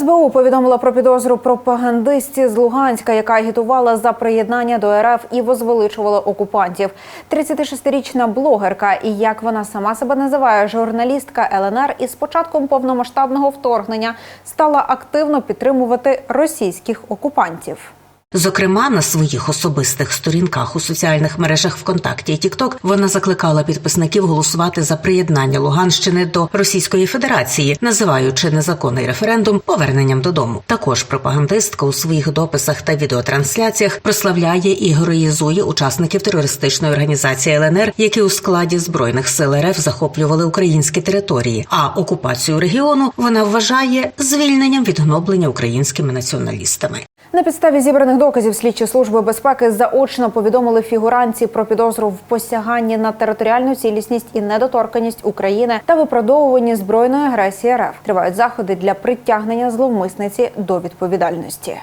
СБУ повідомила про підозру пропагандистці з Луганська, яка агітувала за приєднання до РФ і возвеличувала окупантів. 36-річна блогерка і як вона сама себе називає, журналістка ЛНР із початком повномасштабного вторгнення стала активно підтримувати російських окупантів. Зокрема, на своїх особистих сторінках у соціальних мережах ВКонтакті і Тікток вона закликала підписників голосувати за приєднання Луганщини до Російської Федерації, називаючи незаконний референдум поверненням додому. Також пропагандистка у своїх дописах та відеотрансляціях прославляє і героїзує учасників терористичної організації ЛНР, які у складі збройних сил РФ захоплювали українські території. А окупацію регіону вона вважає звільненням від гноблення українськими націоналістами. На підставі зібраних доказів слідчі служби безпеки заочно повідомили фігуранці про підозру в посяганні на територіальну цілісність і недоторканність України та виправдовуванні збройної агресії РФ. Тривають заходи для притягнення зловмисниці до відповідальності.